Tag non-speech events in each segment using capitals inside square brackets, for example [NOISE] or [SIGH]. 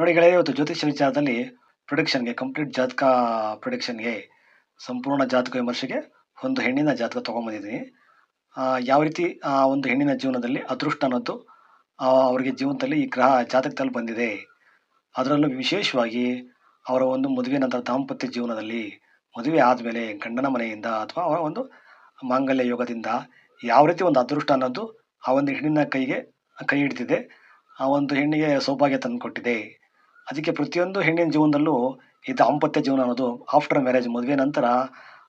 ನೋಡಿ ಗೆಳೆಯ ಇವತ್ತು ಜ್ಯೋತಿಷ್ಯ ವಿಚಾರದಲ್ಲಿ ಪ್ರೊಡಿಕ್ಷನ್ಗೆ ಕಂಪ್ಲೀಟ್ ಜಾತಕ ಪ್ರೊಡಿಕ್ಷನ್ಗೆ ಸಂಪೂರ್ಣ ಜಾತಕ ವಿಮರ್ಶೆಗೆ ಒಂದು ಹೆಣ್ಣಿನ ಜಾತಕ ತೊಗೊಂಬಂದಿದ್ದೀನಿ. ಯಾವ ರೀತಿ ಆ ಒಂದು ಹೆಣ್ಣಿನ ಜೀವನದಲ್ಲಿ ಅದೃಷ್ಟ ಅನ್ನೋದು ಅವರಿಗೆ ಜೀವನದಲ್ಲಿ ಈ ಗ್ರಹ ಜಾತಕದಲ್ಲಿ ಬಂದಿದೆ. ಅದರಲ್ಲೂ ವಿಶೇಷವಾಗಿ ಅವರ ಒಂದು ಮದುವೆ ನಂತರ ದಾಂಪತ್ಯ ಜೀವನದಲ್ಲಿ, ಮದುವೆ ಆದಮೇಲೆ ಗಂಡನ ಮನೆಯಿಂದ ಅಥವಾ ಅವರ ಒಂದು ಮಾಂಗಲ್ಯ ಯೋಗದಿಂದ ಯಾವ ರೀತಿ ಒಂದು ಅದೃಷ್ಟ ಅನ್ನೋದು ಆ ಒಂದು ಹೆಣ್ಣಿನ ಕೈಗೆ ಕೈ ಹಿಡಿದಿದೆ. ಆ ಒಂದು ಹೆಣ್ಣಿಗೆ ಸೌಭಾಗ್ಯ ತಂದುಕೊಟ್ಟಿದೆ. ಅದಕ್ಕೆ ಪ್ರತಿಯೊಂದು ಹೆಣ್ಣಿನ ಜೀವನದಲ್ಲೂ ಈ ದಾಂಪತ್ಯ ಜೀವನ ಅನ್ನೋದು ಆಫ್ಟರ್ ಮ್ಯಾರೇಜ್ ಮದುವೆ ನಂತರ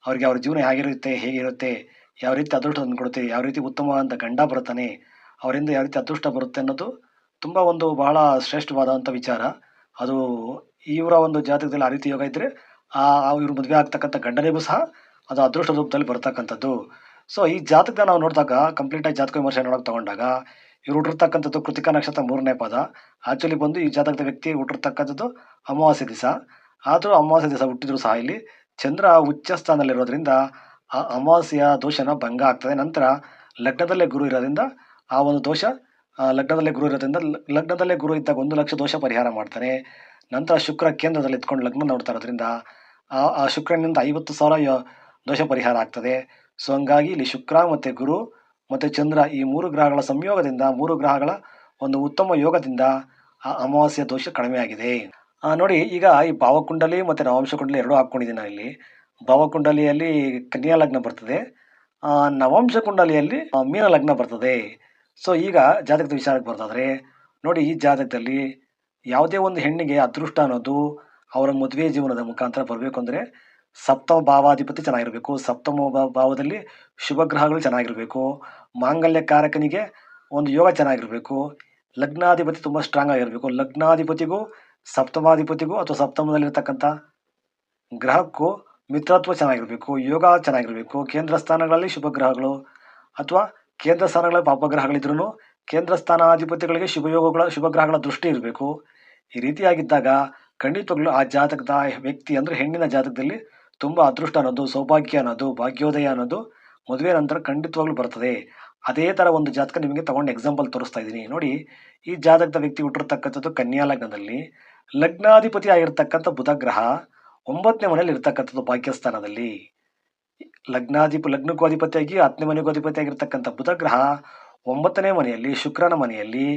ಅವರಿಗೆ ಅವ್ರ ಜೀವನ ಹೇಗಿರುತ್ತೆ ಹೇಗಿರುತ್ತೆ, ಯಾವ ರೀತಿ ಅದೃಷ್ಟ ತಂದುಕೊಡುತ್ತೆ ಯಾವ ರೀತಿ ಉತ್ತಮವಾದಂಥ ಗಂಡ ಬರುತ್ತಾನೆ ಅವರಿಂದ ಯಾವ ರೀತಿ ಅದೃಷ್ಟ ಬರುತ್ತೆ ಅನ್ನೋದು ತುಂಬ ಒಂದು ಬಹಳ ಶ್ರೇಷ್ಠವಾದಂಥ ವಿಚಾರ. ಅದು ಇವರ ಒಂದು ಜಾತಕದಲ್ಲಿ ಆ ರೀತಿ ಯೋಗ ಇದ್ದರೆ ಆ ಇವ್ರು ಮದುವೆ ಆಗ್ತಕ್ಕಂಥ ಗಂಡನಿಗೂ ಸಹ ಅದು ಅದೃಷ್ಟ ರೂಪದಲ್ಲಿ ಬರ್ತಕ್ಕಂಥದ್ದು. ಸೊ ಈ ಜಾತಕ ನಾವು ನೋಡಿದಾಗ ಕಂಪ್ಲೀಟಾಗಿ ಜಾತಕ ವಿಮರ್ಶೆ ನೋಡೋಕೆ ತಗೊಂಡಾಗ ಇವ್ರು ಹುಟ್ಟಿರ್ತಕ್ಕಂಥದ್ದು ಕೃತಿಕಾ ನಕ್ಷತ್ರ ಮೂರನೇ ಪದ. ಆ್ಯಕ್ಚುಲಿ ಬಂದು ಈ ಜಾತಕದ ವ್ಯಕ್ತಿ ಹುಟ್ಟಿರ್ತಕ್ಕಂಥದ್ದು ಅಮಾವಾಸ್ಯೆ ದಿವಸ. ಆದರೂ ಅಮಾವಾಸ್ಯೆ ದಿವಸ ಹುಟ್ಟಿದ್ರು ಸಹ ಇಲ್ಲಿ ಚಂದ್ರ ಉಚ್ಚ ಸ್ಥಾನದಲ್ಲಿರೋದ್ರಿಂದ ಆ ಅಮಾವಾಸ್ಯ ದೋಷನ ಭಂಗ ಆಗ್ತದೆ. ನಂತರ ಲಗ್ನದಲ್ಲೇ ಗುರು ಇರೋದ್ರಿಂದ ಆ ಒಂದು ದೋಷ ಲಗ್ನದಲ್ಲೇ ಗುರು ಇರೋದ್ರಿಂದ ಲಗ್ನದಲ್ಲೇ ಗುರು ಇದ್ದಾಗ ಒಂದು ಲಕ್ಷ ದೋಷ ಪರಿಹಾರ ಮಾಡ್ತಾನೆ. ನಂತರ ಶುಕ್ರ ಕೇಂದ್ರದಲ್ಲಿ ಇದ್ಕೊಂಡು ಲಗ್ನ ನೋಡ್ತಾ ಇರೋದ್ರಿಂದ ಆ ಶುಕ್ರನಿಂದ ಐವತ್ತು ಸಾವಿರ ದೋಷ ಪರಿಹಾರ ಆಗ್ತದೆ. ಸೊ, ಹಂಗಾಗಿ ಇಲ್ಲಿ ಶುಕ್ರ ಮತ್ತು ಗುರು ಮತ್ತು ಚಂದ್ರ ಈ ಮೂರು ಗ್ರಹಗಳ ಸಂಯೋಗದಿಂದ ಮೂರು ಗ್ರಹಗಳ ಒಂದು ಉತ್ತಮ ಯೋಗದಿಂದ ಆ ಅಮಾವಾಸ್ಯ ದೋಷ ಕಡಿಮೆ ಆಗಿದೆ. ನೋಡಿ, ಈಗ ಈ ಭಾವಕುಂಡಲಿ ಮತ್ತು ನವಾಂಶ ಕುಂಡಲಿ ಎರಡೂ ಹಾಕ್ಕೊಂಡಿದ್ದೀನಿ ಇಲ್ಲಿ. ಭಾವಕುಂಡಲಿಯಲ್ಲಿ ಕನ್ಯಾ ಲಗ್ನ ಬರ್ತದೆ. ನವಾಂಶ ಕುಂಡಲಿಯಲ್ಲಿ ಮೀನ ಲಗ್ನ ಬರ್ತದೆ. ಸೊ ಈಗ ಜಾತಕದ ವಿಚಾರಕ್ಕೆ ಬರ್ತಾದ್ರೆ ನೋಡಿ, ಈ ಜಾತಕದಲ್ಲಿ ಯಾವುದೇ ಒಂದು ಹೆಣ್ಣಿಗೆ ಅದೃಷ್ಟ ಅನ್ನೋದು, ಅವರ ಮದುವೆ ಜೀವನದ ಮುಖಾಂತರ ಬರಬೇಕು ಅಂದರೆ ಸಪ್ತಮ ಭಾವಾಧಿಪತಿ ಚೆನ್ನಾಗಿರಬೇಕು. ಸಪ್ತಮ ಭಾವದಲ್ಲಿ ಶುಭ ಗ್ರಹಗಳು ಚೆನ್ನಾಗಿರಬೇಕು. ಮಾಂಗಲ್ಯ ಕಾರಕನಿಗೆ ಒಂದು ಯೋಗ ಚೆನ್ನಾಗಿರಬೇಕು. ಲಗ್ನಾಧಿಪತಿ ತುಂಬ ಸ್ಟ್ರಾಂಗ್ ಆಗಿರಬೇಕು. ಲಗ್ನಾಧಿಪತಿಗೂ, ಸಪ್ತಮಾಧಿಪತಿಗೂ ಅಥವಾ ಸಪ್ತಮದಲ್ಲಿರ್ತಕ್ಕಂಥ ಗ್ರಹಕ್ಕೂ ಮಿತ್ರತ್ವ ಚೆನ್ನಾಗಿರಬೇಕು. ಯೋಗ ಚೆನ್ನಾಗಿರಬೇಕು. ಕೇಂದ್ರ ಸ್ಥಾನಗಳಲ್ಲಿ ಶುಭ ಗ್ರಹಗಳು ಅಥವಾ ಕೇಂದ್ರ ಸ್ಥಾನಗಳಲ್ಲಿ ಪಾಪಗ್ರಹಗಳಿದ್ರೂ ಕೇಂದ್ರ ಸ್ಥಾನಾಧಿಪತಿಗಳಿಗೆ ಶುಭಯೋಗಗಳ ಶುಭ ಗ್ರಹಗಳ ದೃಷ್ಟಿ ಇರಬೇಕು. ಈ ರೀತಿಯಾಗಿದ್ದಾಗ ಖಂಡಿತವಾಗ್ಲೂ ಆ ಜಾತಕದ ವ್ಯಕ್ತಿ ಅಂದರೆ ಹೆಣ್ಣಿನ ಜಾತಕದಲ್ಲಿ ತುಂಬ ಅದೃಷ್ಟ ಅನ್ನೋದು, ಸೌಭಾಗ್ಯ ಅನ್ನೋದು, ಭಾಗ್ಯೋದಯ ಅನ್ನೋದು ಮದುವೆ ನಂತರ ಖಂಡಿತವಾಗ್ಲೂ ಬರ್ತದೆ. ಅದೇ ಥರ ಒಂದು ಜಾತಕ ನಿಮಗೆ ತಗೊಂಡು ಎಕ್ಸಾಂಪಲ್ ತೋರಿಸ್ತಾ ಇದ್ದೀನಿ. ನೋಡಿ, ಈ ಜಾತಕದ ವ್ಯಕ್ತಿ ಹುಟ್ಟಿರ್ತಕ್ಕಂಥದ್ದು ಕನ್ಯಾ ಲಗ್ನದಲ್ಲಿ. ಲಗ್ನಾಧಿಪತಿ ಆಗಿರ್ತಕ್ಕಂಥ ಬುಧ ಗ್ರಹ ಒಂಬತ್ತನೇ ಮನೆಯಲ್ಲಿ ಇರ್ತಕ್ಕಂಥದ್ದು ಭಾಗ್ಯಸ್ಥಾನದಲ್ಲಿ. ಲಗ್ನಾಧಿಪ, ಲಗ್ನಕ್ಕೂ ಅಧಿಪತಿಯಾಗಿ ಹತ್ತನೇ ಮನೆಗೂ ಅಧಿಪತಿಯಾಗಿರ್ತಕ್ಕಂಥ ಬುಧ ಗ್ರಹ ಒಂಬತ್ತನೇ ಮನೆಯಲ್ಲಿ, ಶುಕ್ರನ ಮನೆಯಲ್ಲಿ,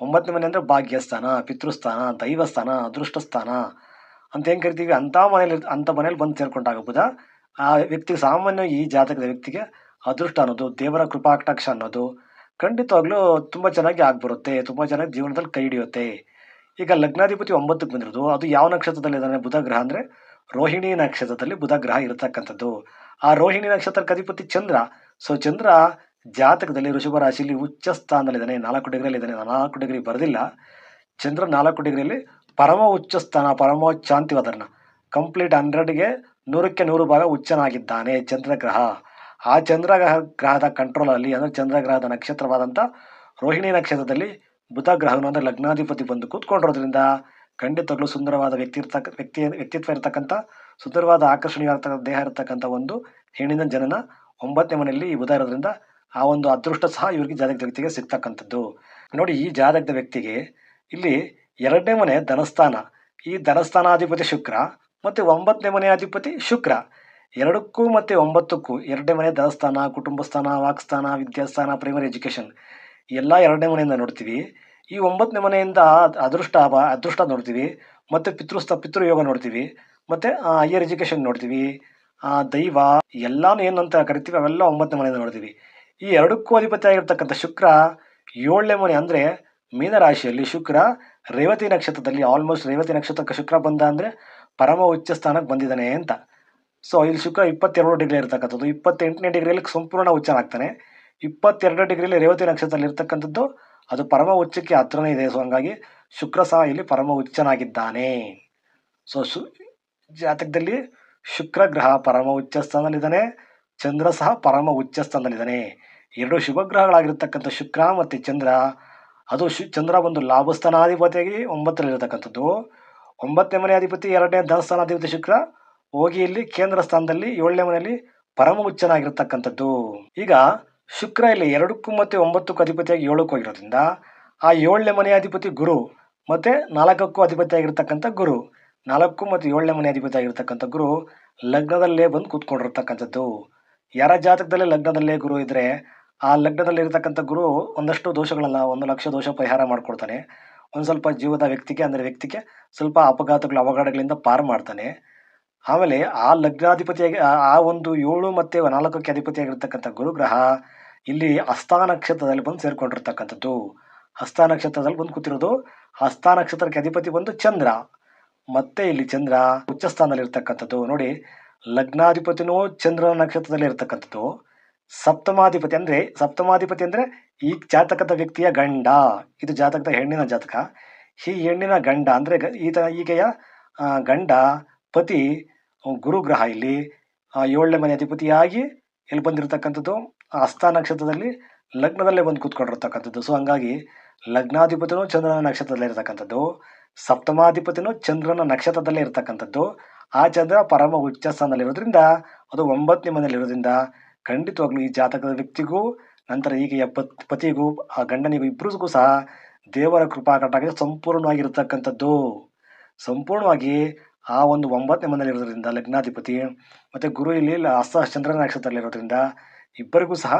ಒಂಬತ್ತನೇ ಮನೆ ಅಂದರೆ ಭಾಗ್ಯಸ್ಥಾನ, ಪಿತೃಸ್ಥಾನ, ದೈವಸ್ಥಾನ ಅದೃಷ್ಟ ಸ್ಥಾನ ಅಂತ ಹೆಂಗೆ ಕರಿತೀವಿ? ಅಂಥ ಮನೇಲಿ ಅಂಥ ಮನೇಲಿ ಬಂದು ಸೇರ್ಕೊಂಡಾಗ ಬುಧ ಆ ವ್ಯಕ್ತಿಗೆ ಸಾಮಾನ್ಯ ಈ ಜಾತಕದ ವ್ಯಕ್ತಿಗೆ ಅದೃಷ್ಟ ಅನ್ನೋದು, ದೇವರ ಕೃಪಾಕಟಾಕ್ಷ ಅನ್ನೋದು ಖಂಡಿತವಾಗ್ಲೂ ತುಂಬ ಚೆನ್ನಾಗಿ ಆಗ್ಬರುತ್ತೆ, ತುಂಬ ಚೆನ್ನಾಗಿ ಜೀವನದಲ್ಲಿ ಕೈ ಹಿಡಿಯುತ್ತೆ. ಈಗ ಲಗ್ನಾಧಿಪತಿ ಒಂಬತ್ತಕ್ಕೆ ಬಂದಿರೋದು, ಅದು ಯಾವ ನಕ್ಷತ್ರದಲ್ಲಿ ಇದ್ದಾನೆ? ಬುಧ ಗ್ರಹ ಅಂದರೆ ರೋಹಿಣಿ ನಕ್ಷತ್ರದಲ್ಲಿ ಬುಧ ಗ್ರಹ ಇರತಕ್ಕಂಥದ್ದು. ಆ ರೋಹಿಣಿ ನಕ್ಷತ್ರಕ್ಕೆ ಅಧಿಪತಿ ಚಂದ್ರ. ಸೊ ಚಂದ್ರ ಜಾತಕದಲ್ಲಿ ವೃಷಭ ರಾಶಿಯಲ್ಲಿ ಉಚ್ಚ ಸ್ಥಾನದಲ್ಲಿದ್ದಾನೆ ನಾಲ್ಕು ಡಿಗ್ರಿಯಲ್ಲಿ ಇದ್ದಾನೆ ನಾಲ್ಕು ಡಿಗ್ರಿ ಬರೆದಿಲ್ಲ. ಚಂದ್ರ ನಾಲ್ಕು ಡಿಗ್ರಿಯಲ್ಲಿ ಪರಮ ಉಚ್ಚ ಸ್ಥಾನ ಪರಮೋಚ್ಚಾಂತಿವದರ್ನ ಕಂಪ್ಲೀಟ್ ಹಂಡ್ರೆಡ್ಗೆ ನೂರಕ್ಕೆ ನೂರು ಭಾಗ ಉಚ್ಚನಾಗಿದ್ದಾನೆ ಚಂದ್ರಗ್ರಹ. ಆ ಚಂದ್ರ ಗ್ರಹ- ಗ್ರಹದ ಕಂಟ್ರೋಲಲ್ಲಿ, ಅಂದರೆ ಚಂದ್ರಗ್ರಹದ ನಕ್ಷತ್ರವಾದಂಥ ರೋಹಿಣಿ ನಕ್ಷತ್ರದಲ್ಲಿ ಬುಧ ಅಂದರೆ ಲಗ್ನಾಧಿಪತಿ ಬಂದು ಕೂತ್ಕೊಂಡಿರೋದ್ರಿಂದ ಖಂಡಿತಗಳು ಸುಂದರವಾದ ವ್ಯಕ್ತಿ ಇರ್ತಕ್ಕ ವ್ಯಕ್ತಿ, ವ್ಯಕ್ತಿತ್ವ ಇರತಕ್ಕಂಥ ಸುಂದರವಾದ ಆಕರ್ಷಣೀಯ ದೇಹ ಇರತಕ್ಕಂಥ ಒಂದು ಹೆಣ್ಣಿನ ಜನನ ಒಂಬತ್ತನೇ ಮನೆಯಲ್ಲಿ ಈ ಬುಧ ಇರೋದ್ರಿಂದ ಆ ಒಂದು ಅದೃಷ್ಟ ಸಹ ಇವರಿಗೆ ಜಾತಕ ವ್ಯಕ್ತಿಗೆ ಸಿಗ್ತಕ್ಕಂಥದ್ದು. ನೋಡಿ ಈ ಜಾತಕದ ವ್ಯಕ್ತಿಗೆ ಇಲ್ಲಿ ಎರಡನೇ ಮನೆ ಧನಸ್ಥಾನ. ಈ ಧನಸ್ಥಾನಾಧಿಪತಿ ಶುಕ್ರ ಮತ್ತು ಒಂಬತ್ತನೇ ಮನೆ ಅಧಿಪತಿ ಶುಕ್ರ. ಎರಡಕ್ಕೂ ಮತ್ತು ಒಂಬತ್ತಕ್ಕೂ ಎರಡನೇ ಮನೆ ಧನಸ್ಥಾನ ಕುಟುಂಬ ಸ್ಥಾನ ವಾಕ್ಸ್ಥಾನ, ವಿದ್ಯಾಸ್ಥಾನ ಪ್ರೈಮರಿ ಎಜುಕೇಷನ್ ಎಲ್ಲ ಎರಡನೇ ಮನೆಯಿಂದ ನೋಡ್ತೀವಿ. ಈ ಒಂಬತ್ತನೇ ಮನೆಯಿಂದ ಅದೃಷ್ಟ ಅದೃಷ್ಟ ನೋಡ್ತೀವಿ. ಮತ್ತು ಪಿತೃಸ್ಥ, ಪಿತೃಯೋಗ ನೋಡ್ತೀವಿ. ಮತ್ತು ಹೈಯರ್ ಎಜುಕೇಷನ್ ನೋಡ್ತೀವಿ. ದೈವ, ಎಲ್ಲಾನು ಏನಂತ ಕರಿತೀವಿ, ಅವೆಲ್ಲ ಒಂಬತ್ತನೇ ಮನೆಯಿಂದ ನೋಡ್ತೀವಿ. ಈ ಎರಡಕ್ಕೂ ಅಧಿಪತಿ ಆಗಿರ್ತಕ್ಕಂಥ ಶುಕ್ರ ಏಳನೇ ಮನೆ ಅಂದರೆ ಮೀನರಾಶಿಯಲ್ಲಿ ಶುಕ್ರ, ರೇವತಿ ನಕ್ಷತ್ರದಲ್ಲಿ ಆಲ್ಮೋಸ್ಟ್ ರೇವತಿ ನಕ್ಷತ್ರಕ್ಕೆ ಶುಕ್ರ ಬಂದ ಅಂದರೆ ಪರಮ ಉಚ್ಚ ಸ್ಥಾನಕ್ಕೆ ಬಂದಿದ್ದಾನೆ ಅಂತ. ಸೊ ಇಲ್ಲಿ ಶುಕ್ರ ಇಪ್ಪತ್ತೆರಡು ಡಿಗ್ರಿ ಇರ್ತಕ್ಕಂಥದ್ದು. ಇಪ್ಪತ್ತೆಂಟನೇ ಡಿಗ್ರಿಯಲ್ಲಿ ಸಂಪೂರ್ಣ ಉಚ್ಚನಾಗ್ತಾನೆ. ಇಪ್ಪತ್ತೆರಡು ಡಿಗ್ರಿಯಲ್ಲಿ ರೇವತಿ ನಕ್ಷತ್ರದಲ್ಲಿ ಇರ್ತಕ್ಕಂಥದ್ದು, ಅದು ಪರಮ ಉಚ್ಚಕ್ಕೆ ಹತ್ರನೇ ಇದೆ. ಸೊ ಹಂಗಾಗಿ ಶುಕ್ರ ಸಹ ಇಲ್ಲಿ ಪರಮ ಉಚ್ಚನಾಗಿದ್ದಾನೆ. ಸೊ ಶು, ಜಾತಕದಲ್ಲಿ ಶುಕ್ರ ಗ್ರಹ ಪರಮ ಉಚ್ಚ ಸ್ಥಾನದಲ್ಲಿದ್ದಾನೆ. ಚಂದ್ರ ಸಹ ಪರಮ ಉಚ್ಚ ಸ್ಥಾನದಲ್ಲಿದ್ದಾನೆ. ಎರಡು ಶುಭ ಗ್ರಹಗಳಾಗಿರ್ತಕ್ಕಂಥ ಶುಕ್ರ ಮತ್ತು ಚಂದ್ರ ಅದು ಶು ಚಂದ್ರ ಒಂದು ಲಾಭಸ್ಥಾನಾಧಿಪತಿಯಾಗಿ ಒಂಬತ್ತರಲ್ಲಿರತಕ್ಕಂಥದ್ದು. ಒಂಬತ್ತನೇ ಮನೆ ಅಧಿಪತಿ, ಎರಡನೇ ಧನಸ್ಥಾನಾಧಿಪತಿ ಶುಕ್ರ. ಹೋಗಿ ಇಲ್ಲಿ ಕೇಂದ್ರ ಸ್ಥಾನದಲ್ಲಿ ಏಳನೇ ಮನೆಯಲ್ಲಿ ಪರಮ ಉಚ್ಚನಾಗಿರ್ತಕ್ಕಂಥದ್ದು ಈಗ ಶುಕ್ರ ಇಲ್ಲಿ ಎರಡಕ್ಕೂ ಮತ್ತು ಒಂಬತ್ತಕ್ಕೂ ಅಧಿಪತಿಯಾಗಿ ಏಳಕ್ಕೂ ಹೋಗಿರೋದ್ರಿಂದ ಆ ಏಳನೇ ಮನೆಯ ಅಧಿಪತಿ ಗುರು ಮತ್ತು ನಾಲ್ಕಕ್ಕೂ ಅಧಿಪತಿ ಆಗಿರ್ತಕ್ಕಂಥ ಗುರು. ನಾಲ್ಕು ಮತ್ತು ಏಳನೇ ಮನೆ ಅಧಿಪತಿ ಆಗಿರ್ತಕ್ಕಂಥ ಗುರು ಲಗ್ನದಲ್ಲೇ ಬಂದು ಕೂತ್ಕೊಂಡಿರ್ತಕ್ಕಂಥದ್ದು. ಯಾರ ಜಾತಕದಲ್ಲೇ ಲಗ್ನದಲ್ಲೇ ಗುರು ಇದ್ದರೆ ಆ ಲಗ್ನದಲ್ಲಿ ಇರತಕ್ಕಂಥ ಗುರು ಒಂದಷ್ಟು ದೋಷಗಳಲ್ಲ ಒಂದು ಲಕ್ಷ ದೋಷ ಪರಿಹಾರ ಮಾಡಿಕೊಡ್ತಾನೆ. ಒಂದು ಸ್ವಲ್ಪ ಜೀವದ ವ್ಯಕ್ತಿಗೆ ಅಂದರೆ ವ್ಯಕ್ತಿಗೆ ಸ್ವಲ್ಪ ಅಪಘಾತಗಳು, ಅವಘಡಗಳಿಂದ ಪಾರು ಮಾಡ್ತಾನೆ. ಆಮೇಲೆ ಆ ಲಗ್ನಾಧಿಪತಿಯಾಗಿ, ಆ- ಒಂದು ಏಳು ಮತ್ತು ನಾಲ್ಕಕ್ಕೆ ಅಧಿಪತಿಯಾಗಿರ್ತಕ್ಕಂಥ ಗುರುಗ್ರಹ ಇಲ್ಲಿ ಹಸ್ತ ನಕ್ಷತ್ರದಲ್ಲಿ ಬಂದು ಸೇರಿಕೊಂಡಿರ್ತಕ್ಕಂಥದ್ದು. ಹಸ್ತ ನಕ್ಷತ್ರದಲ್ಲಿ ಬಂದು ಕೂತಿರೋದು ಹಸ್ತ ನಕ್ಷತ್ರಕ್ಕೆ ಅಧಿಪತಿ ಬಂದು ಚಂದ್ರ. ಮತ್ತೆ ಇಲ್ಲಿ ಚಂದ್ರ ಉಚ್ಚ ಸ್ಥಾನದಲ್ಲಿ ಇರ್ತಕ್ಕಂಥದ್ದು ನೋಡಿ, ಲಗ್ನಾಧಿಪತಿನೂ ಚಂದ್ರ ನಕ್ಷತ್ರದಲ್ಲಿ ಇರ್ತಕ್ಕಂಥದ್ದು ಸಪ್ತಮಾಧಿಪತಿ ಅಂದ್ರೆ ಸಪ್ತಮಾಧಿಪತಿ ಅಂದ್ರೆ ಈ ಜಾತಕದ ವ್ಯಕ್ತಿಯ ಗಂಡ. ಇದು ಜಾತಕದ ಹೆಣ್ಣಿನ ಜಾತಕ. ಈ ಹೆಣ್ಣಿನ ಗಂಡ ಅಂದ್ರೆ ಗ- ಈತ ಈಕೆಯ ಗಂಡ, ಪತಿ, ಗುರುಗ್ರಹ ಇಲ್ಲಿ. ಏಳನೇ ಮನೆ ಅಧಿಪತಿಯಾಗಿ ಇಲ್ಲಿ ಬಂದಿರತಕ್ಕಂಥದ್ದು. ಹಸ್ತ ನಕ್ಷತ್ರದಲ್ಲಿ ಲಗ್ನದಲ್ಲೇ ಬಂದು ಕೂತ್ಕೊಂಡಿರ್ತಕ್ಕಂಥದ್ದು. ಸೊ ಹಂಗಾಗಿ ಲಗ್ನಾಧಿಪತಿನೂ ಚಂದ್ರನ ನಕ್ಷತ್ರದಲ್ಲಿ ಇರತಕ್ಕಂಥದ್ದು. ಸಪ್ತಮಾಧಿಪತಿನೂ ಚಂದ್ರನ ನಕ್ಷತ್ರದಲ್ಲೇ ಇರತಕ್ಕಂಥದ್ದು. ಆ ಚಂದ್ರ ಪರಮ ಉಚ್ಚ ಸ್ಥಾನದಲ್ಲಿರೋದ್ರಿಂದ ಅದು ಒಂಬತ್ತನೇ ಮನೆಯಲ್ಲಿರೋದ್ರಿಂದ ಖಂಡಿತವಾಗ್ಲೂ ಈ ಜಾತಕದ ವ್ಯಕ್ತಿಗೂ, ನಂತರ ಈಗ ಪತ್, ಪತಿಗೂ, ಆ ಗಂಡನಿಗೂ ಇಬ್ಬರಿಗೂ ಸಹ ದೇವರ ಕೃಪಾ ಕಟಾಕ್ಷ ಸಂಪೂರ್ಣವಾಗಿರ್ತಕ್ಕಂಥದ್ದು. ಸಂಪೂರ್ಣವಾಗಿ ಆ ಒಂದು ಒಂಬತ್ತನೇ ಮನೆಯಲ್ಲಿರೋದ್ರಿಂದ ಲಗ್ನಾಧಿಪತಿ, ಮತ್ತು ಗುರು ಇಲ್ಲಿ ಹಸ್ತ ಚಂದ್ರನ ನಕ್ಷತ್ರದಲ್ಲಿರೋದ್ರಿಂದ ಇಬ್ಬರಿಗೂ ಸಹ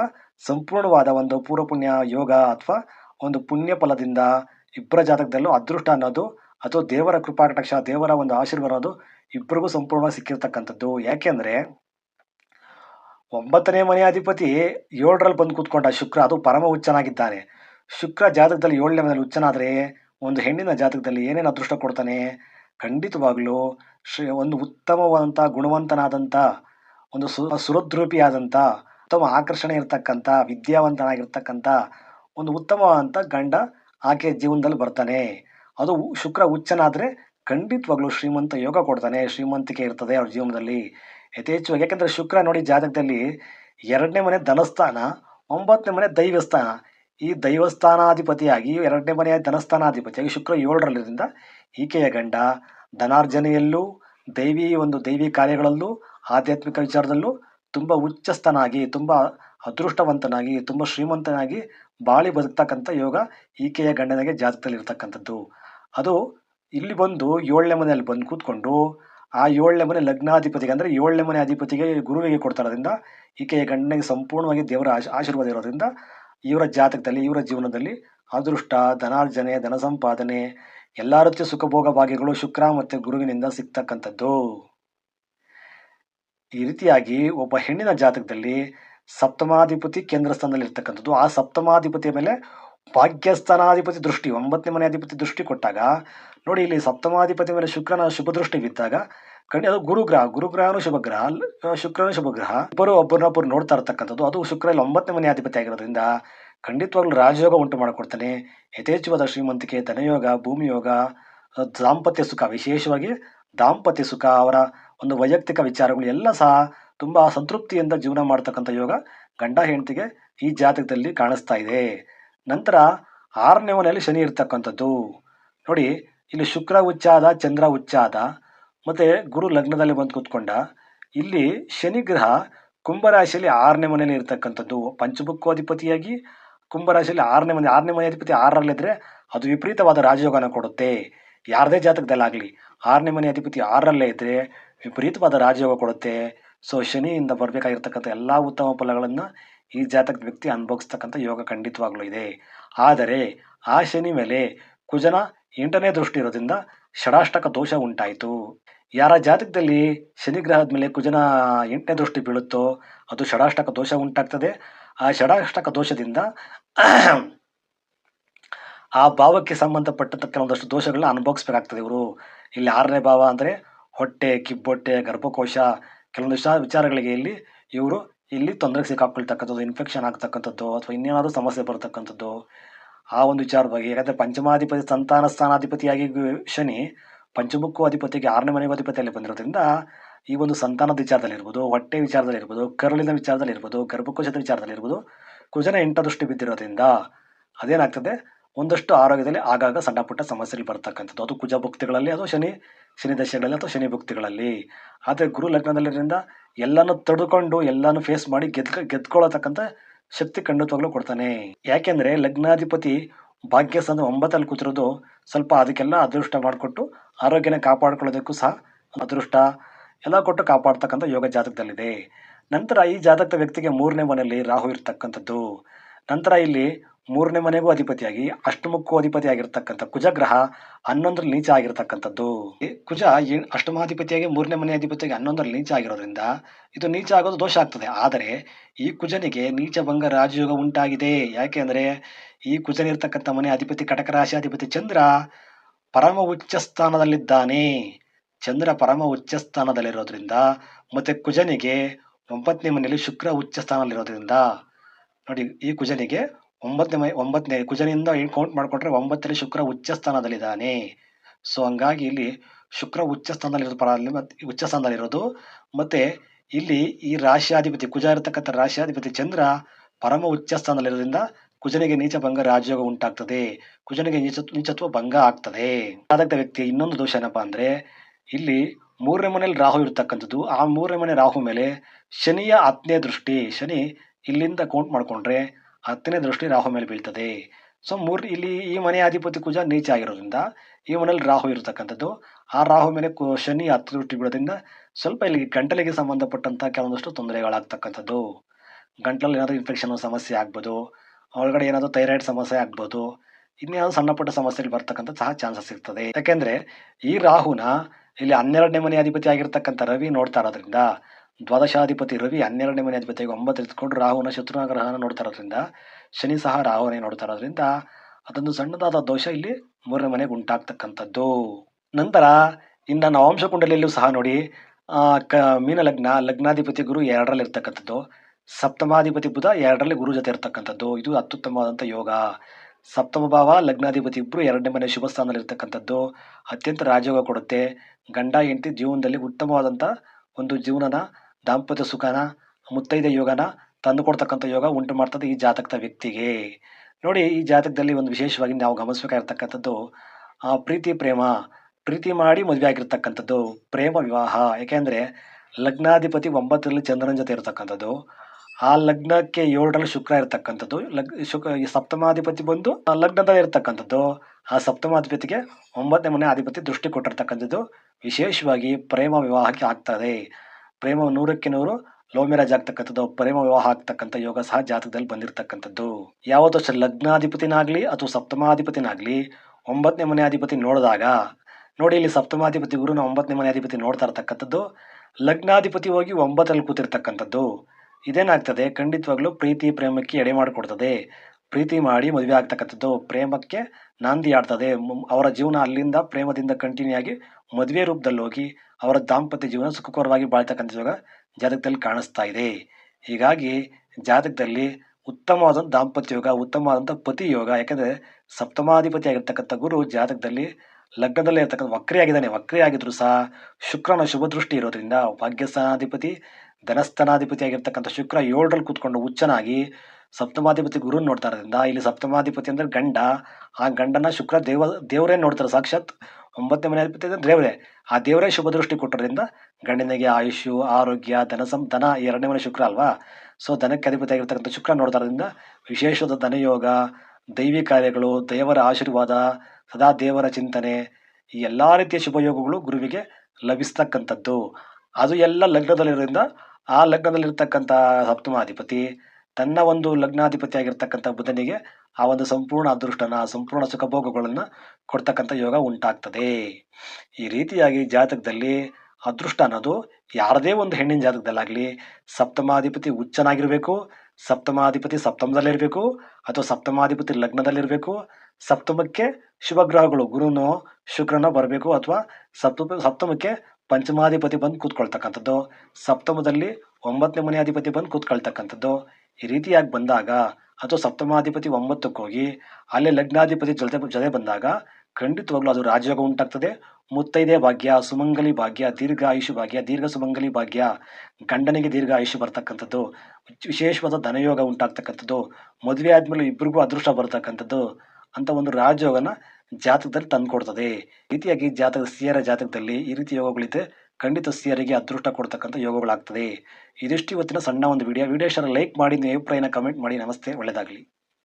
ಸಂಪೂರ್ಣವಾದ ಒಂದು ಪೂರ್ವ ಪುಣ್ಯ ಯೋಗ ಅಥವಾ ಒಂದು ಪುಣ್ಯ ಫಲದಿಂದ ಇಬ್ಬರ ಜಾತಕದಲ್ಲೂ ಅದೃಷ್ಟ ಅನ್ನೋದು, ಅಥವಾ ದೇವರ ಕೃಪಾ ಕಟಾಕ್ಷ, ದೇವರ ಒಂದು ಆಶೀರ್ವಾದ ಅನ್ನೋದು ಇಬ್ಬರಿಗೂ ಸಂಪೂರ್ಣವಾಗಿ ಸಿಕ್ಕಿರ್ತಕ್ಕಂಥದ್ದು. ಯಾಕೆಂದರೆ ಒಂಬತ್ತನೇ ಮನೆ ಅಧಿಪತಿ ಏಳರಲ್ಲಿ ಬಂದು ಕೂತ್ಕೊಂಡ ಶುಕ್ರ ಅದು ಪರಮ ಹುಚ್ಚನಾಗಿದ್ದಾನೆ. ಶುಕ್ರ ಜಾತಕದಲ್ಲಿ ಏಳನೇ ಮನೆಯಲ್ಲಿ ಹುಚ್ಚನಾದರೆ ಒಂದು ಹೆಣ್ಣಿನ ಜಾತಕದಲ್ಲಿ ಏನೇನು ಅದೃಷ್ಟ ಕೊಡ್ತಾನೆ? ಖಂಡಿತವಾಗಲೂ ಶ್ರೀ ಒಂದು ಉತ್ತಮವಾದಂಥ, ಗುಣವಂತನಾದಂಥ, ಒಂದು ಸು ಸುರದ್ರೂಪಿಯಾದಂಥ ಉತ್ತಮ ಆಕರ್ಷಣೆ ಇರತಕ್ಕಂಥ, ವಿದ್ಯಾವಂತನಾಗಿರ್ತಕ್ಕಂಥ ಒಂದು ಉತ್ತಮವಾದಂಥ ಗಂಡ ಆಕೆಯ ಜೀವನದಲ್ಲಿ ಬರ್ತಾನೆ. ಅದು ಶುಕ್ರ ಉಚ್ಚನಾದರೆ ಖಂಡಿತವಾಗ್ಲೂ ಶ್ರೀಮಂತ ಯೋಗ ಕೊಡ್ತಾನೆ, ಶ್ರೀಮಂತಿಕೆ ಇರ್ತದೆ ಅವ್ರ ಜೀವನದಲ್ಲಿ. ಯಥೇಚ್ಛವಾಗಿ, ಯಾಕೆಂದರೆ ಶುಕ್ರ ನೋಡಿ ಜಾತಕದಲ್ಲಿ ಎರಡನೇ ಮನೆ ಧನಸ್ಥಾನ, ಒಂಬತ್ತನೇ ಮನೆ ದೈವಸ್ಥಾನ. ಈ ದೈವಸ್ಥಾನಾಧಿಪತಿಯಾಗಿ ಎರಡನೇ ಮನೆಯ ಧನಸ್ಥಾನಾಧಿಪತಿಯಾಗಿ ಶುಕ್ರ ಏಳರಲ್ಲಿರೋದ್ರಿಂದ ಈಕೆಯ ಗಂಡ ಧನಾರ್ಜನೆಯಲ್ಲೂ, ದೈವಿ ಒಂದು ದೈವಿ ಕಾರ್ಯಗಳಲ್ಲೂ, ಆಧ್ಯಾತ್ಮಿಕ ವಿಚಾರದಲ್ಲೂ ತುಂಬ ಉಚ್ಚಸ್ಥನಾಗಿ, ತುಂಬ ಅದೃಷ್ಟವಂತನಾಗಿ, ತುಂಬ ಶ್ರೀಮಂತನಾಗಿ ಬಾಳಿ ಬದುಕ್ತಕ್ಕಂಥ ಯೋಗ ಈಕೆಯ ಗಂಡನಿಗೆ ಜಾತಕದಲ್ಲಿ ಇರ್ತಕ್ಕಂಥದ್ದು ಅದು ಇಲ್ಲಿ ಬಂದು ಏಳನೇ ಮನೆಯಲ್ಲಿ ಬಂದು ಕೂತ್ಕೊಂಡು, ಆ ಏಳನೇ ಮನೆ ಲಗ್ನಾಧಿಪತಿಗೆ ಅಂದರೆ ಏಳನೇ ಮನೆ ಅಧಿಪತಿಗೆ ಗುರುವಿಗೆ ಕೊಡ್ತಾರೋದ್ರಿಂದ ಈಕೆಯ ಗಂಡನಿಗೆ ಸಂಪೂರ್ಣವಾಗಿ ದೇವರ ಆಶ್, ಆಶೀರ್ವಾದ ಇರೋದ್ರಿಂದ ಇವರ ಜಾತಕದಲ್ಲಿ, ಇವರ ಜೀವನದಲ್ಲಿ ಅದೃಷ್ಟ, ಧನಾರ್ಜನೆ, ಧನ ಸಂಪಾದನೆ ಎಲ್ಲ ರೀತಿಯ ಸುಖಭೋಗ ಭಾಗ್ಯಗಳು ಶುಕ್ರ ಮತ್ತು ಗುರುವಿನಿಂದ ಸಿಗ್ತಕ್ಕಂಥದ್ದು. ಈ ರೀತಿಯಾಗಿ ಒಬ್ಬ ಹೆಣ್ಣಿನ ಜಾತಕದಲ್ಲಿ ಸಪ್ತಮಾಧಿಪತಿ ಕೇಂದ್ರ ಸ್ಥಾನದಲ್ಲಿ ಇರ್ತಕ್ಕಂಥದ್ದು ಆ ಸಪ್ತಮಾಧಿಪತಿಯ ಮೇಲೆ ಭಾಗ್ಯಸ್ಥಾನಾಧಿಪತಿ ದೃಷ್ಟಿ, ಒಂಬತ್ತನೇ ಮನೆ ಅಧಿಪತಿ ದೃಷ್ಟಿ ಕೊಟ್ಟಾಗ, ನೋಡಿ ಇಲ್ಲಿ ಸಪ್ತಮಾಧಿಪತಿ ಮೇಲೆ ಶುಕ್ರನ ಶುಭ ದೃಷ್ಟಿ ಬಿದ್ದಾಗ ಖಂಡಿ ಅದು ಗುರುಗ್ರಹ, ಗುರುಗ್ರಹನು ಶುಭಗ್ರಹ ಶುಕ್ರನು ಶುಭಗ್ರಹ. ಇಬ್ಬರು ಒಬ್ಬರನ್ನೊಬ್ಬರು ನೋಡ್ತಾ ಇರ್ತಕ್ಕಂಥದ್ದು, ಅದು ಶುಕ್ರ ಇಲ್ಲಿ ಒಂಬತ್ತನೇ ಮನೆ ಅಧಿಪತಿ ಆಗಿರೋದ್ರಿಂದ ಖಂಡಿತವಾಗ್ಲೂ ರಾಜಯೋಗ ಉಂಟು ಮಾಡಿಕೊಡ್ತಾನೆ. ಯಥೇಚ್ಛವಾದ ಶ್ರೀಮಂತಿಕೆ, ಧನಯೋಗ, ಭೂಮಿಯೋಗ ದಾಂಪತ್ಯ ಸುಖ, ವಿಶೇಷವಾಗಿ ದಾಂಪತ್ಯ ಸುಖ, ಅವರ ಒಂದು ವೈಯಕ್ತಿಕ ವಿಚಾರಗಳು ಎಲ್ಲ ಸಹ ತುಂಬ ಸಂತೃಪ್ತಿಯಿಂದ ಜೀವನ ಮಾಡ್ತಕ್ಕಂಥ ಯೋಗ ಗಂಡ ಹೆಂಡತಿಗೆ ಈ ಜಾತಕದಲ್ಲಿ ಕಾಣಿಸ್ತಾ ಇದೆ. ನಂತರ ಆರನೇ ಮನೆಯಲ್ಲಿ ಶನಿ ಇರ್ತಕ್ಕಂಥದ್ದು. ನೋಡಿ, ಇಲ್ಲಿ ಶುಕ್ರ ಉಚ್ಚಾದ, ಚಂದ್ರ ಉಚ್ಚಾದ, ಮತ್ತು ಗುರು ಲಗ್ನದಲ್ಲಿ ಬಂದು ಕೂತ್ಕೊಂಡ. ಇಲ್ಲಿ ಶನಿ ಗ್ರಹ ಕುಂಭರಾಶಿಯಲ್ಲಿ ಆರನೇ ಮನೆಯಲ್ಲಿ ಇರ್ತಕ್ಕಂಥದ್ದು. ಪಂಚಭುಕ್ಕು ಅಧಿಪತಿಯಾಗಿ ಕುಂಭರಾಶಿಯಲ್ಲಿ ಆರನೇ ಮನೆ ಆರನೇ ಮನೆ ಅಧಿಪತಿ ಆರರಲ್ಲಿದ್ದರೆ ಅದು ವಿಪರೀತವಾದ ರಾಜಯೋಗನ ಕೊಡುತ್ತೆ. ಯಾರದೇ ಜಾತಕದಲ್ಲಾಗಲಿ ಆರನೇ ಮನೆ ಅಧಿಪತಿ ಆರರಲ್ಲೇ ಇದ್ದರೆ ವಿಪರೀತವಾದ ರಾಜಯೋಗ ಕೊಡುತ್ತೆ. ಸೊ, ಶನಿಯಿಂದ ಬರಬೇಕಾಗಿರ್ತಕ್ಕಂಥ ಎಲ್ಲ ಉತ್ತಮ ಫಲಗಳನ್ನು ಈ ಜಾತಕದ ವ್ಯಕ್ತಿ ಅನುಭವಿಸ್ತಕ್ಕಂಥ ಯೋಗ ಖಂಡಿತವಾಗ್ಲೂ ಇದೆ. ಆದರೆ, ಆ ಶನಿ ಮೇಲೆ ಕುಜನ ಎಂಟನೇ ದೃಷ್ಟಿ ಇರೋದ್ರಿಂದ ಷಡಾಷ್ಟಕ ದೋಷ ಉಂಟಾಯಿತು. ಯಾರ ಜಾತಕದಲ್ಲಿ ಶನಿ ಗ್ರಹದ ಮೇಲೆ ಕುಜನ ಎಂಟನೇ ದೃಷ್ಟಿ ಬೀಳುತ್ತೋ, ಅದು ಷಡಾಷ್ಟಕ ದೋಷ ಉಂಟಾಗ್ತದೆ. ಆ ಷಡಾಷ್ಟಕ ದೋಷದಿಂದ [CLEARS THROAT] ಆ ಭಾವಕ್ಕೆ ಸಂಬಂಧಪಟ್ಟಂಥ ಕೆಲವೊಂದಷ್ಟು ದೋಷಗಳನ್ನ ಅನುಭವಿಸ್ಬೇಕಾಗ್ತದೆ ಇವರು. ಇಲ್ಲಿ ಆರನೇ ಭಾವ ಅಂದರೆ ಹೊಟ್ಟೆ, ಕಿಬ್ಬೊಟ್ಟೆ, ಗರ್ಭಕೋಶ ಕೆಲವೊಂದಿಷ್ಟು ವಿಚಾರಗಳಿಗೆ ಇಲ್ಲಿ ಇವರು ಇಲ್ಲಿ ತೊಂದರೆಗೆ ಸಿಕ್ಕಾಕೊಳ್ತಕ್ಕಂಥದ್ದು ಇನ್ಫೆಕ್ಷನ್ ಆಗ್ತಕ್ಕಂಥದ್ದು ಅಥವಾ ಇನ್ನೇನಾದರೂ ಸಮಸ್ಯೆ ಬರ್ತಕ್ಕಂಥದ್ದು, ಆ ಒಂದು ವಿಚಾರದ ಬಗ್ಗೆ. ಯಾಕಂದರೆ ಪಂಚಮಾಧಿಪತಿ ಸಂತಾನ ಸ್ಥಾನಾಧಿಪತಿಯಾಗಿ ಶನಿ ಪಂಚಮುಖು ಅಧಿಪತಿಗೆ ಆರನೇ ಮನೆಗೂ ಅಧಿಪತಿಯಲ್ಲಿ ಬಂದಿರೋದ್ರಿಂದ ಈ ಒಂದು ಸಂತಾನದ ವಿಚಾರದಲ್ಲಿರ್ಬೋದು ಹೊಟ್ಟೆ ವಿಚಾರದಲ್ಲಿರ್ಬೋದು ಕರುಳಿನ ವಿಚಾರದಲ್ಲಿರ್ಬೋದು ಗರ್ಭಕೋಶದ ವಿಚಾರದಲ್ಲಿರ್ಬೋದು ಕುಜನ ಎಂಟ ದೃಷ್ಟಿ ಬಿದ್ದಿರೋದ್ರಿಂದ ಅದೇನಾಗ್ತದೆ? ಒಂದಷ್ಟು ಆರೋಗ್ಯದಲ್ಲಿ ಆಗಾಗ ಸಣ್ಣ ಪುಟ್ಟ ಸಮಸ್ಯೆಗಳು ಬರ್ತಕ್ಕಂಥದ್ದು. ಅದು ಕುಜ ಭಕ್ತಿಗಳಲ್ಲಿ, ಅದು ಶನಿ ಶನಿ ದಶೆಗಳಲ್ಲಿ ಅಥವಾ ಶನಿ ಭುಕ್ತಿಗಳಲ್ಲಿ. ಆದರೆ ಗುರು ಲಗ್ನದಲ್ಲಿರೋದ್ರಿಂದ ಎಲ್ಲನೂ ತಡೆದುಕೊಂಡು ಎಲ್ಲನೂ ಫೇಸ್ ಮಾಡಿ ಗೆದ್ ಗೆದ್ಕೊಳ್ಳತಕ್ಕಂಥ ಶಕ್ತಿ ಖಂಡಿತವಾಗ್ಲೂ ಕೊಡ್ತಾನೆ. ಯಾಕೆಂದರೆ ಲಗ್ನಾಧಿಪತಿ ಭಾಗ್ಯಸ್ಥಾನ ಒಂಬತ್ತಲ್ಲಿ ಕೂತಿರೋದು ಸ್ವಲ್ಪ ಅದಕ್ಕೆಲ್ಲ ಅದೃಷ್ಟ ಮಾಡಿಕೊಟ್ಟು ಆರೋಗ್ಯನ ಕಾಪಾಡ್ಕೊಳ್ಳೋದಕ್ಕೂ ಸಹ ಅದೃಷ್ಟ. ಎಲ್ಲ ಕೊಟ್ಟು ಕಾಪಾಡ್ತಕ್ಕಂಥ ಯೋಗ ಜಾತಕದಲ್ಲಿದೆ. ನಂತರ ಈ ಜಾತಕದ ವ್ಯಕ್ತಿಗೆ ಮೂರನೇ ಮನೆಯಲ್ಲಿ ರಾಹು ಇರ್ತಕ್ಕಂಥದ್ದು. ನಂತರ ಇಲ್ಲಿ ಮೂರನೇ ಮನೆಗೂ ಅಧಿಪತಿಯಾಗಿ, ಅಷ್ಟಮಕ್ಕೂ ಅಧಿಪತಿ ಆಗಿರ್ತಕ್ಕಂಥ ಕುಜಗ್ರಹ ಹನ್ನೊಂದರಲ್ಲಿ ನೀಚ ಆಗಿರ್ತಕ್ಕಂಥದ್ದು. ಕುಜ ಅಷ್ಟಮಾಧಿಪತಿಯಾಗಿ, ಮೂರನೇ ಮನೆ ಅಧಿಪತಿಯಾಗಿ ಹನ್ನೊಂದರಲ್ಲಿ ನೀಚ ಆಗಿರೋದ್ರಿಂದ ಇದು ನೀಚ ಆಗೋದು ದೋಷ ಆಗ್ತದೆ. ಆದರೆ ಈ ಕುಜನಿಗೆ ನೀಚ ಭಂಗ ರಾಜಯೋಗ ಉಂಟಾಗಿದೆ. ಯಾಕೆ ಅಂದರೆ ಈ ಕುಜನಿರ್ತಕ್ಕಂಥ ಮನೆ ಅಧಿಪತಿ ಕಟಕ ರಾಶಿ ಅಧಿಪತಿ ಚಂದ್ರ ಪರಮ ಉಚ್ಚ ಸ್ಥಾನದಲ್ಲಿದ್ದಾನೆ. ಚಂದ್ರ ಪರಮ ಉಚ್ಚ ಸ್ಥಾನದಲ್ಲಿರೋದ್ರಿಂದ ಮತ್ತೆ ಕುಜನಿಗೆ ಒಂಬತ್ತನೇ ಮನೆಯಲ್ಲಿ ಶುಕ್ರ ಉಚ್ಚ ಸ್ಥಾನದಲ್ಲಿರೋದ್ರಿಂದ ನೋಡಿ ಈ ಕುಜನಿಗೆ ಒಂಬತ್ತನೇ ಮೈ, ಒಂಬತ್ತನೇ ಕುಜನಿಂದ ಕೌಂಟ್ ಮಾಡಿಕೊಂಡ್ರೆ ಒಂಬತ್ತನೇ ಶುಕ್ರ ಉಚ್ಚ ಸ್ಥಾನದಲ್ಲಿದ್ದಾನೆ. ಸೊ ಹಂಗಾಗಿ ಇಲ್ಲಿ ಶುಕ್ರ ಉಚ್ಚ ಸ್ಥಾನದಲ್ಲಿರೋದು ಪರ ಅಲ್ಲಿ ಮತ್ತೆ ಉಚ್ಚ ಸ್ಥಾನದಲ್ಲಿರೋದು. ಮತ್ತೆ ಇಲ್ಲಿ ಈ ರಾಶಿಯಾಧಿಪತಿ, ಕುಜ ಇರತಕ್ಕಂಥ ರಾಶಿಯಾಧಿಪತಿ ಚಂದ್ರ ಪರಮ ಉಚ್ಚ ಸ್ಥಾನದಲ್ಲಿರೋದ್ರಿಂದ ಕುಜನಿಗೆ ನೀಚ ಭಂಗ ರಾಜಯೋಗ ಉಂಟಾಗ್ತದೆ. ಕುಜನಿಗೆ ನೀಚ, ನೀಚತ್ವ ಭಂಗ ಆಗ್ತದೆ. ಆದಂಥ ವ್ಯಕ್ತಿ ಇನ್ನೊಂದು ದೋಷ ಏನಪ್ಪ ಅಂದರೆ, ಇಲ್ಲಿ ಮೂರನೇ ಮನೆಯಲ್ಲಿ ರಾಹು ಇರ್ತಕ್ಕಂಥದ್ದು. ಆ ಮೂರನೇ ಮನೆ ರಾಹು ಮೇಲೆ ಶನಿಯ ಆತ್ಮೀಯ ದೃಷ್ಟಿ, ಶನಿ ಇಲ್ಲಿಂದ ಕೌಂಟ್ ಮಾಡ್ಕೊಂಡ್ರೆ ಹತ್ತನೇ ದೃಷ್ಟಿ ರಾಹು ಮೇಲೆ ಬೀಳ್ತದೆ. ಸೊ ಮೂರ್ ಇಲ್ಲಿ ಈ ಮನೆ ಅಧಿಪತಿ ಕುಜ ನೀಚ ಆಗಿರೋದ್ರಿಂದ ಈ ಮನೆಯಲ್ಲಿ ರಾಹು ಇರತಕ್ಕಂಥದ್ದು. ಆ ರಾಹು ಮೇಲೆ ಶನಿ ಹತ್ತು ದೃಷ್ಟಿ ಬೀಳೋದ್ರಿಂದ ಸ್ವಲ್ಪ ಇಲ್ಲಿ ಗಂಟಲಿಗೆ ಸಂಬಂಧಪಟ್ಟಂತ ಕೆಲವೊಂದಷ್ಟು ತೊಂದರೆಗಳಾಗ್ತಕ್ಕಂಥದ್ದು. ಗಂಟಲಲ್ಲಿ ಏನಾದರೂ ಇನ್ಫೆಕ್ಷನ್ ಸಮಸ್ಯೆ ಆಗ್ಬೋದು. ಒಳಗಡೆ ಏನಾದರೂ ಥೈರಾಯ್ಡ್ ಸಮಸ್ಯೆ ಆಗ್ಬೋದು. ಇನ್ನೇನಾದ್ರು ಸಣ್ಣ ಪುಟ್ಟ ಸಮಸ್ಯೆಗಳು ಬರ್ತಕ್ಕಂಥ ಸಹ ಚಾನ್ಸಸ್ ಇರ್ತದೆ. ಯಾಕೆಂದ್ರೆ ಈ ರಾಹುನ ಇಲ್ಲಿ ಹನ್ನೆರಡನೇ ಮನೆ ಅಧಿಪತಿ ಆಗಿರ್ತಕ್ಕಂಥ ರವಿ ನೋಡ್ತಾ ಇರೋದ್ರಿಂದ ದ್ವಾದಶಾಧಿಪತಿ ರವಿ ಹನ್ನೆರಡನೇ ಮನೆ ಅಧಿಪತಿಯಾಗಿ ಒಂಬತ್ತು ಎತ್ಕೊಂಡು ರಾಹುನ ಶತ್ರುನ ಗ್ರಹನ ನೋಡ್ತಾ ಇರೋದ್ರಿಂದ, ಶನಿ ಸಹ ರಾಹುನೇ ನೋಡ್ತಾ ಇರೋದ್ರಿಂದ ಅದೊಂದು ಸಣ್ಣದಾದ ದೋಷ ಇಲ್ಲಿ ಮೂರನೇ ಮನೆಗೆ ಉಂಟಾಗ್ತಕ್ಕಂಥದ್ದು. ನಂತರ ಇನ್ನು ನವಾಂಶ ಕುಂಡಲಿಯಲ್ಲೂ ಸಹ ನೋಡಿ ಕ, ಮೀನ ಲಗ್ನ, ಲಗ್ನಾಧಿಪತಿ ಗುರು ಎರಡರಲ್ಲಿ ಇರ್ತಕ್ಕಂಥದ್ದು. ಸಪ್ತಮಾಧಿಪತಿ ಬುಧ ಎರಡರಲ್ಲಿ ಗುರು ಜೊತೆ ಇರ್ತಕ್ಕಂಥದ್ದು. ಇದು ಅತ್ಯುತ್ತಮವಾದಂಥ ಯೋಗ. ಸಪ್ತಮ ಭಾವ, ಲಗ್ನಾಧಿಪತಿ ಇಬ್ಬರು ಎರಡನೇ ಮನೆ ಶುಭ ಸ್ಥಾನದಲ್ಲಿ ಇರ್ತಕ್ಕಂಥದ್ದು ಅತ್ಯಂತ ರಾಜಯೋಗ ಕೊಡುತ್ತೆ. ಗಂಡ, ಹೆಂಡತಿ ಜೀವನದಲ್ಲಿ ಉತ್ತಮವಾದಂಥ ಒಂದು ಜೀವನನ ದಾಂಪತ್ಯ ಸುಖನ ಮುತ್ತೈದೆ ಯೋಗನ ತಂದು ಕೊಡ್ತಕ್ಕಂಥ ಯೋಗ ಉಂಟು ಮಾಡ್ತದೆ ಈ ಜಾತಕದ ವ್ಯಕ್ತಿಗೆ. ನೋಡಿ ಈ ಜಾತಕದಲ್ಲಿ ಒಂದು ವಿಶೇಷವಾಗಿ ನಾವು ಗಮನಿಸಬೇಕಾಗಿರ್ತಕ್ಕಂಥದ್ದು ಆ, ಪ್ರೀತಿ ಪ್ರೇಮ. ಪ್ರೀತಿ ಮಾಡಿ ಮದುವೆ ಆಗಿರ್ತಕ್ಕಂಥದ್ದು ಪ್ರೇಮ ವಿವಾಹ. ಯಾಕೆಂದ್ರೆ ಲಗ್ನಾಧಿಪತಿ ಒಂಬತ್ತರಲ್ಲಿ ಚಂದ್ರನ ಜೊತೆ ಇರತಕ್ಕಂಥದ್ದು. ಆ ಲಗ್ನಕ್ಕೆ ಏಳರಲ್ಲಿ ಶುಕ್ರ ಇರತಕ್ಕಂಥದ್ದು. ಲಗ್ ಶುಕ್ರ ಸಪ್ತಮಾಧಿಪತಿ ಬಂದು ಆ ಲಗ್ನದಲ್ಲಿ ಇರತಕ್ಕಂಥದ್ದು. ಆ ಸಪ್ತಮಾಧಿಪತಿಗೆ ಒಂಬತ್ತನೇ ಮನೆ ಅಧಿಪತಿ ದೃಷ್ಟಿ ಕೊಟ್ಟಿರ್ತಕ್ಕಂಥದ್ದು ವಿಶೇಷವಾಗಿ ಪ್ರೇಮ ವಿವಾಹಕ್ಕೆ ಆಗ್ತದೆ. ಪ್ರೇಮ ನೂರಕ್ಕೆ ನೂರು ಲವ್ ಮ್ಯಾರೇಜ್ ಆಗ್ತಕ್ಕಂಥದ್ದು ಪ್ರೇಮ ವಿವಾಹ ಆಗ್ತಕ್ಕಂಥ ಯೋಗ ಸಹ ಜಾತಕದಲ್ಲಿ ಬಂದಿರತಕ್ಕಂಥದ್ದು. ಯಾವತ್ತೂ ಅಷ್ಟೇ ಲಗ್ನಾಧಿಪತಿನಾಗ್ಲಿ ಅಥವಾ ಸಪ್ತಮಾಧಿಪತಿನಾಗ್ಲಿ ಒಂಬತ್ತನೇ ಮನೆ ಅಧಿಪತಿ ನೋಡಿದಾಗ, ನೋಡಿ ಇಲ್ಲಿ ಸಪ್ತಮಾಧಿಪತಿ ಗುರುನ ಒಂಬತ್ತನೇ ಮನೆ ಅಧಿಪತಿ ನೋಡ್ತಾ ಇರ್ತಕ್ಕಂಥದ್ದು, ಲಗ್ನಾಧಿಪತಿ ಹೋಗಿ ಒಂಬತ್ತಲ್ಲಿ ಕೂತಿರ್ತಕ್ಕಂಥದ್ದು. ಇದೇನಾಗ್ತದೆ? ಖಂಡಿತವಾಗ್ಲೂ ಪ್ರೀತಿ, ಪ್ರೇಮಕ್ಕೆ ಎಡೆ ಮಾಡಿಕೊಡ್ತದೆ. ಪ್ರೀತಿ ಮಾಡಿ ಮದುವೆ ಆಗ್ತಕ್ಕಂಥದ್ದು ಪ್ರೇಮಕ್ಕೆ ನಾಂದಿ ಆಡ್ತದೆ ಅವರ ಜೀವನ ಅಲ್ಲಿಂದ ಪ್ರೇಮದಿಂದ ಕಂಟಿನ್ಯೂ ಆಗಿ ಮದುವೆ ರೂಪದಲ್ಲಿ ಹೋಗಿ ಅವರ ದಾಂಪತ್ಯ ಜೀವನ ಸುಖಕರವಾಗಿ ಬಾಳ್ತಕ್ಕಂಥ ಯೋಗ ಜಾತಕದಲ್ಲಿ ಕಾಣಿಸ್ತಾ ಇದೆ. ಹೀಗಾಗಿ ಜಾತಕದಲ್ಲಿ ಉತ್ತಮವಾದಂಥ ದಾಂಪತ್ಯ ಯೋಗ, ಉತ್ತಮವಾದಂಥ ಪತಿ ಯೋಗ, ಯಾಕಂದರೆ ಸಪ್ತಮಾಧಿಪತಿ ಆಗಿರ್ತಕ್ಕಂಥ ಗುರು ಜಾತಕದಲ್ಲಿ ಲಗ್ನದಲ್ಲಿ ಇರ್ತಕ್ಕಂಥ ವಕ್ರಿಯಾಗಿದ್ದಾನೆ ವಕ್ರಿಯಾಗಿದ್ದರೂ ಸಹ ಶುಕ್ರನ ಶುಭ ದೃಷ್ಟಿ ಇರೋದ್ರಿಂದ ಭಾಗ್ಯಸ್ಥಾನಾಧಿಪತಿ, ಧನಸ್ಥಾನಾಧಿಪತಿ ಆಗಿರ್ತಕ್ಕಂಥ ಶುಕ್ರ ಏಳರಲ್ಲಿ ಕೂತ್ಕೊಂಡು ಉಚ್ಚನಾಗಿ ಸಪ್ತಮಾಧಿಪತಿ ಗುರು ನೋಡ್ತಾ ಇಲ್ಲಿ ಸಪ್ತಮಾಧಿಪತಿ ಅಂದ್ರೆ ಗಂಡ. ಆ ಗಂಡನ ಶುಕ್ರ ದೇವ, ದೇವರೇ ನೋಡ್ತಾರೆ, ಸಾಕ್ಷಾತ್ ಒಂಬತ್ತನೇ ಮನೆ ಅಧಿಪತಿ ಅಂದ್ರೆ ದೇವರೇ. ಆ ದೇವರೇ ಶುಭ ದೃಷ್ಟಿ ಕೊಟ್ಟರಿಂದ ಗಂಡನಿಗೆ ಆಯುಷು ಆರೋಗ್ಯ, ಧನ ಸಂ, ಧನ ಎರಡನೇ ಮನೆ ಶುಕ್ರ ಅಲ್ವಾ? ಸೊ ಧನಕ್ಕೆ ಅಧಿಪತಿ ಆಗಿರ್ತಕ್ಕಂಥ ಶುಕ್ರ ನೋಡ್ತಾ ಇರೋದ್ರಿಂದ ವಿಶೇಷವಾದ ಧನಯೋಗ, ದೈವಿ ಕಾರ್ಯಗಳು, ದೇವರ ಆಶೀರ್ವಾದ, ಸದಾ ದೇವರ ಚಿಂತನೆ, ಈ ಎಲ್ಲ ರೀತಿಯ ಶುಭಯೋಗಗಳು ಗುರುವಿಗೆ ಲಭಿಸ್ತಕ್ಕಂಥದ್ದು. ಅದು ಎಲ್ಲ ಲಗ್ನದಲ್ಲಿರೋದ್ರಿಂದ ಆ ಲಗ್ನದಲ್ಲಿರ್ತಕ್ಕಂಥ ಸಪ್ತಮಾಧಿಪತಿ ತನ್ನ ಒಂದು ಲಗ್ನಾಧಿಪತಿ ಆಗಿರ್ತಕ್ಕಂಥ ಬುಧನಿಗೆ ಆ ಒಂದು ಸಂಪೂರ್ಣ ಅದೃಷ್ಟನ, ಸಂಪೂರ್ಣ ಸುಖಭೋಗಗಳನ್ನು ಕೊಡ್ತಕ್ಕಂಥ ಯೋಗ ಉಂಟಾಗ್ತದೆ. ಈ ರೀತಿಯಾಗಿ ಜಾತಕದಲ್ಲಿ ಅದೃಷ್ಟ ಅನ್ನೋದು ಯಾರದೇ ಒಂದು ಹೆಣ್ಣಿನ ಜಾತಕದಲ್ಲಾಗಲಿ ಸಪ್ತಮಾಧಿಪತಿ ಉಚ್ಚನಾಗಿರಬೇಕು ಸಪ್ತಮಾಧಿಪತಿ ಸಪ್ತಮದಲ್ಲಿರಬೇಕು ಅಥವಾ ಸಪ್ತಮಾಧಿಪತಿ ಲಗ್ನದಲ್ಲಿರಬೇಕು, ಸಪ್ತಮಕ್ಕೆ ಶುಭ ಗ್ರಹಗಳು ಗುರುನೋ, ಶುಕ್ರನೋ ಬರಬೇಕು ಅಥವಾ ಸಪ್ತ ಸಪ್ತಮಕ್ಕೆ ಪಂಚಮಾಧಿಪತಿ ಬಂದು ಕೂತ್ಕೊಳ್ತಕ್ಕಂಥದ್ದು, ಸಪ್ತಮದಲ್ಲಿ ಒಂಬತ್ತನೇ ಮನೆ ಅಧಿಪತಿ ಬಂದು ಕೂತ್ಕೊಳ್ತಕ್ಕಂಥದ್ದು ಈ ರೀತಿಯಾಗಿ ಬಂದಾಗ ಅಥವಾ ಸಪ್ತಮಾಧಿಪತಿ ಒಂಬತ್ತಕ್ಕೆ ಹೋಗಿ, ಅಲ್ಲೇ ಲಗ್ನಾಧಿಪತಿ ಜೊತೆ ಜೊತೆ ಬಂದಾಗ ಖಂಡಿತವಾಗ್ಲೂ ಅದು ರಾಜಯೋಗ ಉಂಟಾಗ್ತದೆ. ಮುತ್ತೈದೆ ಭಾಗ್ಯ, ಸುಮಂಗಲಿ ಭಾಗ್ಯ, ದೀರ್ಘ ಆಯುಷು ಭಾಗ್ಯ, ದೀರ್ಘ ಸುಮಂಗಲಿ ಭಾಗ್ಯ, ಗಂಡನಿಗೆ ದೀರ್ಘ ಆಯುಷು ಬರ್ತಕ್ಕಂಥದ್ದು, ವಿಶೇಷವಾದ ಧನಯೋಗ ಉಂಟಾಗ್ತಕ್ಕಂಥದ್ದು, ಮದುವೆ ಆದ್ಮೇಲೆ ಇಬ್ಬರಿಗೂ ಅದೃಷ್ಟ ಬರ್ತಕ್ಕಂಥದ್ದು ಅಂತ ಒಂದು ರಾಜಯೋಗನ ಜಾತಕದಲ್ಲಿ ತಂದುಕೊಡ್ತದೆ. ರೀತಿಯಾಗಿ ಜಾತಕ, ಸ್ತ್ರೀಯರ ಜಾತಕದಲ್ಲಿ ಈ ರೀತಿ ಯೋಗಗಳಿದೆ. ಖಂಡಿತ ಸ್ತ್ರೀಯರಿಗೆ ಅದೃಷ್ಟ ಕೊಡ್ತಕ್ಕಂಥ ಯೋಗಗಳಾಗ್ತದೆ. ಇದಿಷ್ಟು ಇವತ್ತಿನ ಸಣ್ಣ ಒಂದು ವಿಡಿಯೋ. ವಿಡಿಯೋ ಇಷ್ಟ ಲೈಕ್ ಮಾಡಿ, ನಿಮ್ಮ ಅಭಿಪ್ರಾಯನ ಕಮೆಂಟ್ ಮಾಡಿ. ನಮಸ್ತೆ. ಒಳ್ಳೆಯದಾಗಲಿ